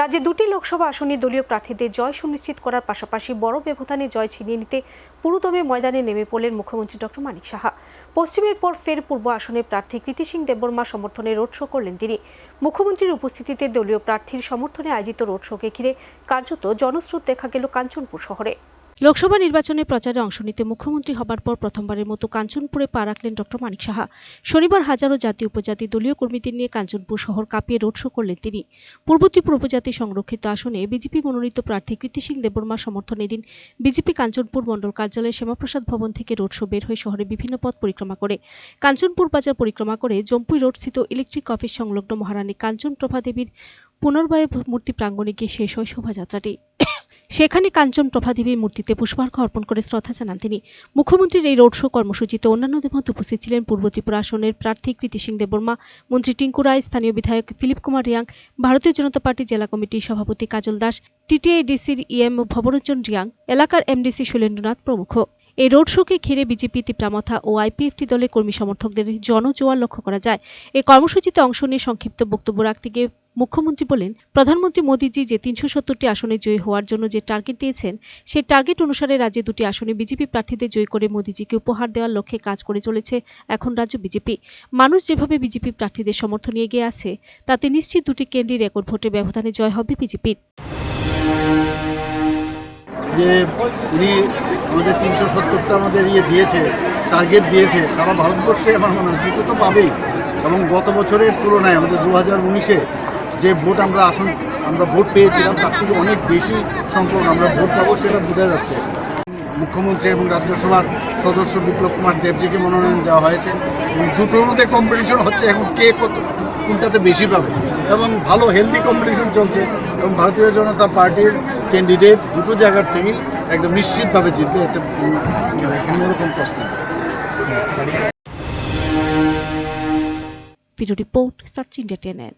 রাজ্যে দুটি লোকসভা আসনে দলীয় প্রার্থীদের জয় সুনিশ্চিত করার পাশাপাশি বড় ব্যবধানে জয় ছিনিয়ে নিতে পুরুদমে ময়দানে নেমে পড়লেন মুখ্যমন্ত্রী ডক্টর মানিক সাহা। পশ্চিমের পর ফের পূর্ব আসনে প্রার্থী কৃতি সিং দেববর্মা সমর্থনে রোড শো করলেন তিনি। মুখ্যমন্ত্রীর উপস্থিতিতে দলীয় প্রার্থীর সমর্থনে আয়োজিত রোড শোকে ঘিরে কার্যত জনস্রোত দেখা গেল কাঞ্চনপুর শহরে। লোকসভা নির্বাচনে প্রচারে অংশ নিতে মুখ্যমন্ত্রী হবার পর প্রথমবারের মতো কাঞ্চনপুরে পা রাখলেন ডক্টর মানিক সাহা। শনিবার হাজারো জাতি উপজাতি দলীয় কর্মীদের নিয়ে কাঞ্চনপুর শহর কাঁপিয়ে রোড শো করলেন তিনি। পূর্ব ত্রিপুরা উপজাতি সংরক্ষিত আসনে বিজেপি মনোনীত প্রার্থী কৃতি সিং দেববর্মা সমর্থনে দিন বিজেপি কাঞ্চনপুর মণ্ডল কার্যালয়ে শ্যামাপ্রসাদ ভবন থেকে রোড শো বের হয়ে শহরে বিভিন্ন পথ পরিক্রমা করে। কাঞ্চনপুর বাজার পরিক্রমা করে জম্পুই রোড স্থিত ইলেকট্রিক অফিস সংলগ্ন মহারানী কাঞ্চন প্রভা দেবীর পুনর্বায় মূর্তি প্রাঙ্গণে গিয়ে শেষ হয় শোভাযাত্রাটি। সেখানে কাঞ্চন প্রভাদেবীর মূর্তিতে পুষ্পার্ঘ অর্পণ করে শ্রদ্ধা জানান তিনি। মুখ্যমন্ত্রীর এই রোড শো কর্মসূচিতে অন্যান্যদের মধ্যে উপস্থিত ছিলেন পূর্ব ত্রিপুরা আসনের প্রার্থী কৃতি সিং দেববর্মা, মন্ত্রী টিঙ্কু রায়, স্থানীয় বিধায়ক ফিলিপ কুমার রিয়াং, ভারতীয় জনতা পার্টি জেলা কমিটির সভাপতি কাজল দাস টিটিআইডিসির ইএম ভবরঞ্জন রিয়াং, এলাকার এমডিসি শৈলেন্দ্রনাথ প্রমুখ। এই রোড শোকে ঘিরে বিজেপি তিপ্রামথা ও আইপিএফটি দলের কর্মী সমর্থকদের জনজোয়ার লক্ষ্য করা যায়। এই কর্মসূচিতে অংশ নিয়ে সংক্ষিপ্ত বক্তব্য রাখতে গিয়ে মুখ্যমন্ত্রী বলেন, প্রধানমন্ত্রী মোদীজি যে তিনশো সত্তরটি আসনে জয়ী হওয়ার জন্য যে টার্গেট দিয়েছেন, সেই টার্গেট অনুসারে রাজ্যে দুটি আসনে বিজেপি প্রার্থীদের জয়ী করে মোদীজিকে উপহার দেওয়ার লক্ষ্যে কাজ করে চলেছে এখন রাজ্য বিজেপি। মানুষ যেভাবে বিজেপি প্রার্থীদের সমর্থন এগিয়ে আছে, তাতে নিশ্চিত দুটি কেন্দ্রীয় রেকর্ড ভোটে ব্যবধানে জয় হবে বিজেপির। আমাদের তিনশো সত্তরটা আমাদের ইয়ে দিয়েছে টার্গেট দিয়েছে, সারা ভারতবর্ষে আমার মনে হয় দুটো তো পাবেই। এবং গত বছরের তুলনায় আমাদের দু হাজার উনিশে যে ভোট আমরা আসন, আমরা ভোট পেয়েছিলাম, তার থেকে অনেক বেশি সংখ্যক আমরা ভোট পাবো সেটা বোঝা যাচ্ছে। মুখ্যমন্ত্রী এবং রাজ্যসভার সদস্য বিপ্লব কুমার দেবজিকে মনোনয়ন দেওয়া হয়েছে। এবং দুটোর মধ্যে কম্পিটিশন হচ্ছে, এখন কে কত, কোনটাতে বেশি পাবে। এবং ভালো হেলদি কম্পিটিশন চলছে। এবং ভারতীয় জনতা পার্টির ক্যান্ডিডেট দুটো জায়গার থেকেই একদম নিশ্চিতভাবে জিতবে, এতে কোনোরকম প্রশ্ন নেই। Port search India টেনেন